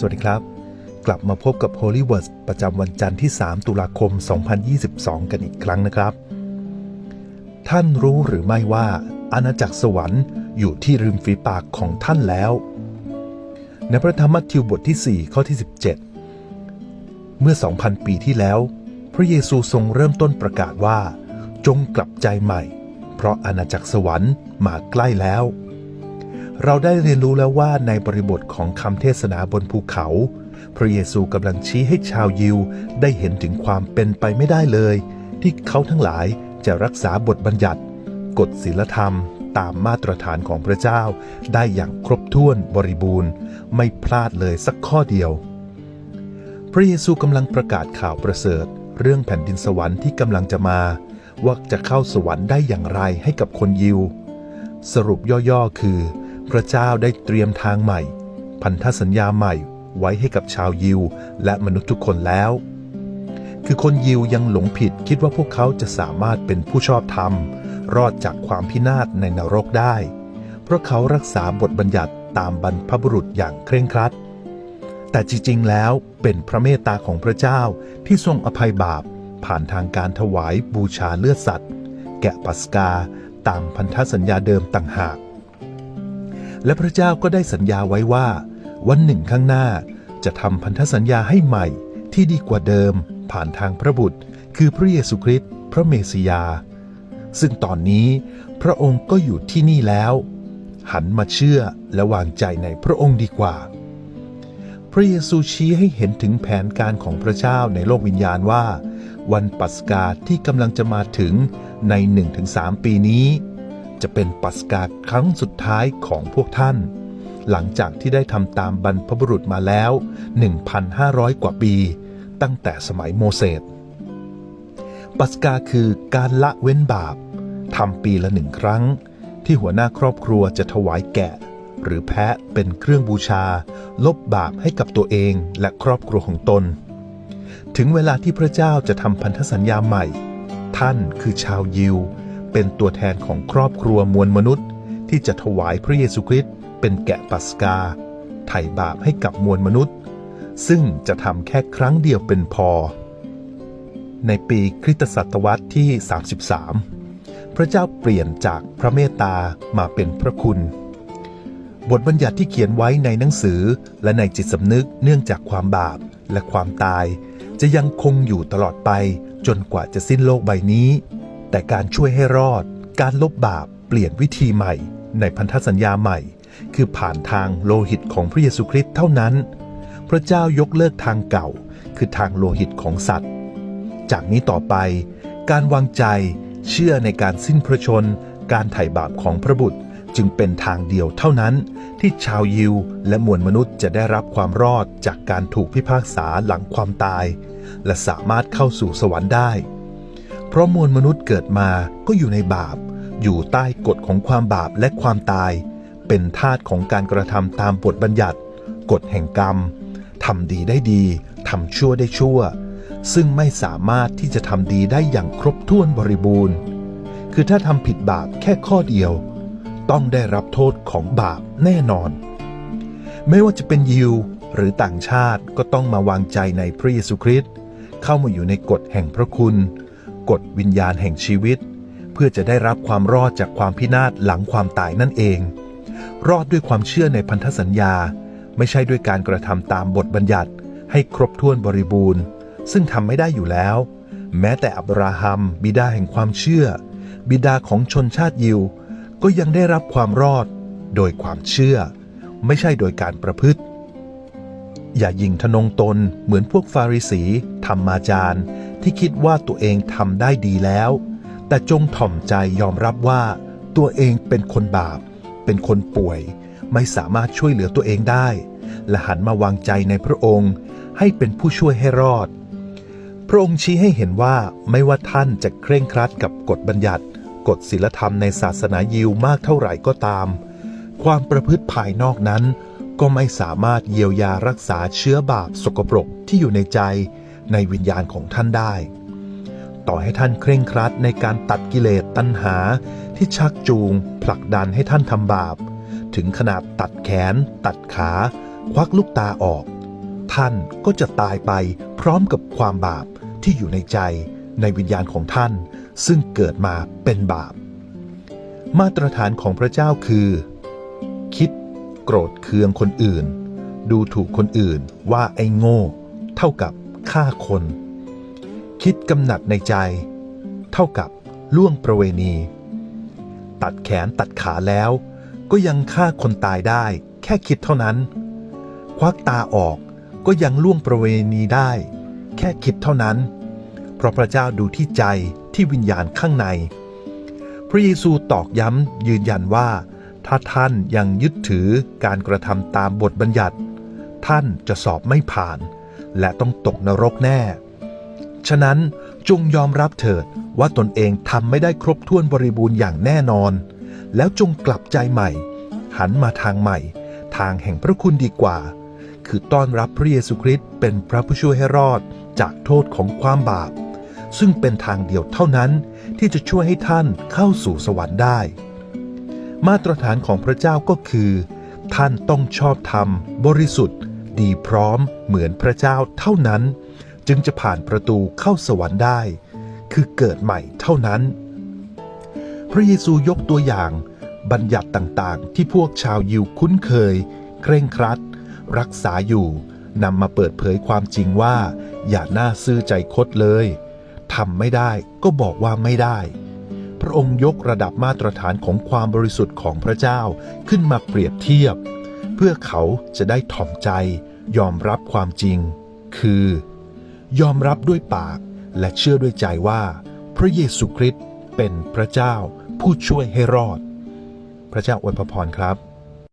สวัสดีครับ กลับมาพบกับ Holy Words ประจำวันจันทร์ที่ 3 ตุลาคม 2022 กันอีกครั้งนะครับ ท่านรู้หรือไม่ว่า อาณาจักรสวรรค์อยู่ที่ริมฝีปากของท่านแล้ว ในพระธรรมมัทธิวบทที่ 4 ข้อที่ 17 เมื่อ 2,000 ปีที่แล้ว พระเยซูทรงเริ่มต้นประกาศว่า จงกลับใจใหม่ เพราะอาณาจักรสวรรค์มาใกล้แล้ว เราได้เรียนรู้แล้วว่าในบริบทของคำเทศนาบนภูเขา พระเยซูกำลังชี้ให้ชาวยิวได้เห็นถึงความเป็นไปไม่ได้เลย ที่เขาทั้งหลายจะรักษาบทบัญญัติ กฎศีลธรรม ตามมาตรฐานของพระเจ้า ได้อย่างครบถ้วนบริบูรณ์ ไม่พลาดเลยสักข้อเดียว พระเยซูกำลังประกาศข่าวประเสริฐ เรื่องแผ่นดินสวรรค์ที่กำลังจะมา ว่าจะเข้าสวรรค์ได้อย่างไรให้กับคนยิว สรุปย่อๆคือ พระเจ้าได้เตรียมทางใหม่ พันธสัญญาใหม่ไว้ให้กับชาวยิว และมนุษย์ทุกคนแล้ว คือคนยิวยังหลงผิดคิดว่าพวกเขาจะสามารถเป็นผู้ชอบธรรม รอดจากความพินาศในนรกได้ เพราะเขารักษาบทบัญญัติตามบรรพบุรุษอย่างเคร่งครัด แต่จริงๆ แล้วเป็นพระเมตตาของพระเจ้าที่ทรงอภัยบาปผ่านทางการถวายบูชาเลือดสัตว์ แกะปัสกาตามพันธสัญญาเดิมต่างหาก และพระเจ้าก็ได้สัญญาไว้ว่า วันหนึ่งข้างหน้าจะทำพันธสัญญาให้ใหม่ที่ดีกว่าเดิมผ่านทางพระบุตร คือพระเยซูคริสต์พระเมสสิยา ซึ่งตอนนี้พระองค์ก็อยู่ที่นี่แล้ว หันมาเชื่อและวางใจในพระองค์ดีกว่า พระเยซูชี้ให้เห็นถึงแผนการของพระเจ้าในโลกวิญญาณว่า วันปัสกาที่กำลังจะมาถึงใน 1-3 ปีนี้ จะเป็นปัสกาครั้งสุดท้ายของพวกท่าน หลังจากที่ได้ทำตามบรรพบุรุษมาแล้ว 1,500 กว่าปี ตั้งแต่สมัยโมเสสปัสกาคือการละเว้นบาปทำปีละหนึ่งครั้ง ที่หัวหน้าครอบครัวจะถวายแกะ หรือแพะเป็นเครื่องบูชา ลบบาปให้กับตัวเองและครอบครัวของตน ถึงเวลาที่พระเจ้าจะทำพันธสัญญาใหม่ ท่านคือชาวยิว เป็นตัวแทนของครอบครัวมวลมนุษย์ ที่จะถวายพระเยซูคริสต์เป็นแกะปัสกา ไถ่บาปให้กับมวลมนุษย์ ซึ่งจะทำแค่ครั้งเดียวเป็นพอ ในปีคริสตศตวรรษที่ 33 พระเจ้าเปลี่ยนจากพระเมตตามาเป็นพระคุณ บทบัญญัติที่เขียนไว้ในหนังสือและในจิตสำนึกเนื่องจากความบาปและความตาย จะยังคงอยู่ตลอดไปจนกว่าจะสิ้นโลกใบนี้ แต่การช่วยให้รอด การลบบาปเปลี่ยนวิธีใหม่ ในพันธสัญญาใหม่ คือผ่านทางโลหิตของพระเยซูคริสต์เท่านั้น พระเจ้ายกเลิกทางเก่า คือทางโลหิตของสัตว์ จากนี้ต่อไป การวางใจเชื่อในการสิ้นพระชน การไถ่บาปของพระบุตรจึงเป็นทางเดียวเท่านั้น ที่ชาวยิวและมวลมนุษย์จะได้รับความรอดจากการถูกพิพากษาหลังความตาย และสามารถเข้าสู่สวรรค์ได้ เพราะมวลมนุษย์เกิดมาก็อยู่ในบาป อยู่ใต้กฎของความบาปและความตาย เป็นทาสของการกระทำตามบทบัญญัติ กฎแห่งกรรมทำดีได้ดีทำชั่วได้ชั่ว ซึ่งไม่สามารถที่จะทำดีได้อย่างครบถ้วนบริบูรณ์ คือถ้าทำผิดบาปแค่ข้อเดียว ต้องได้รับโทษของบาปแน่นอน ไม่ว่าจะเป็นยิวหรือต่างชาติก็ต้องมาวางใจในพระเยซูคริสต์เข้ามาอยู่ในกฎแห่งพระคุณ กฎวิญญาณแห่งชีวิต เพื่อจะได้รับความรอดจากความพินาศหลังความตายนั่นเอง รอดด้วยความเชื่อในพันธสัญญา ไม่ใช่ด้วยการกระทำตามบทบัญญัติให้ครบถ้วนบริบูรณ์ ซึ่งทำไม่ได้อยู่แล้ว แม้แต่อับราฮัม บิดาแห่งความเชื่อ บิดาของชนชาติยิว ก็ยังได้รับความรอด โดยความเชื่อ ไม่ใช่โดยการประพฤติ อย่ายิงทะนงตนเหมือนพวกฟาริสีธรรมาจารย์ ที่คิดว่าตัวเองทำได้ดีแล้ว แต่จงถ่อมใจยอมรับว่า ตัวเองเป็นคนบาป เป็นคนป่วย ไม่สามารถช่วยเหลือตัวเองได้ และหันมาวางใจในพระองค์ ให้เป็นผู้ช่วยให้รอด พระองค์ชี้ให้เห็นว่าไม่ว่าท่านจะเคร่งครัดกับกฎบัญญัติ กฎศีลธรรมในศาสนายิวมากเท่าไหร่ก็ตาม ความประพฤติภายนอกนั้นก็ไม่สามารถเยียวยารักษาเชื้อบาปสกปรกที่อยู่ในใจ ในวิญญาณของท่านได้ ต่อให้ท่านเคร่งครัดในการตัดกิเลสตัณหาที่ชักจูง ผลักดันให้ท่านทำบาป ถึงขนาดตัดแขน ตัดขา ควักลูกตาออก ท่านก็จะตายไปพร้อมกับความบาปที่อยู่ในใจในวิญญาณของท่าน ซึ่งเกิดมาเป็นบาป มาตรฐานของพระเจ้าคือ คิดโกรธเคืองคนอื่น ดูถูกคนอื่นว่าไอ้โง่ เท่ากับ ฆ่าคน คิดกำหนัดในใจ เท่ากับล่วงประเวณี ตัดแขนตัดขาแล้วก็ยังฆ่าคนตายได้แค่คิดเท่านั้น ควักตาออกก็ยังล่วงประเวณีได้ แค่คิดเท่านั้น เพราะพระเจ้าดูที่ใจที่วิญญาณข้างใน พระเยซูตอกย้ำยืนยันว่า ถ้าท่านยังยึดถือการกระทำตามบทบัญญัติ ท่านจะสอบไม่ผ่าน และต้องตกนรกแน่ ฉะนั้นจงยอมรับเถิดว่าตนเองทำไม่ได้ครบถ้วนบริบูรณ์อย่างแน่นอน แล้วจงกลับใจใหม่ หันมาทางใหม่ ทางแห่งพระคุณดีกว่า คือต้อนรับพระเยซูคริสต์เป็นพระผู้ช่วยให้รอดจากโทษของความบาป ซึ่งเป็นทางเดียวเท่านั้นที่จะช่วยให้ท่านเข้าสู่สวรรค์ได้ มาตรฐานของพระเจ้าก็คือ ท่านต้องชอบธรรม บริสุทธิ์ ดีพร้อมเหมือนพระเจ้าเท่านั้น จึงจะผ่านประตูเข้าสวรรค์ได้ คือเกิดใหม่เท่านั้น พระเยซูยกตัวอย่าง บัญญัติต่างๆ ที่พวกชาวยิวคุ้นเคย เคร่งครัด รักษาอยู่นำมาเปิดเผยความจริงว่า อย่าหน้าซื่อใจคดเลยทำไม่ได้ก็บอกว่าไม่ได้ พระองค์ยกระดับมาตรฐานของความบริสุทธิ์ของพระเจ้าขึ้นมาเปรียบเทียบ เพื่อเขาจะได้ถ่อมใจ ยอมรับความจริง คือ ยอมรับด้วยปากและเชื่อด้วยใจว่า พระเยซูคริสต์เป็นพระเจ้าผู้ช่วยให้รอด พระเจ้าอวยพรครับ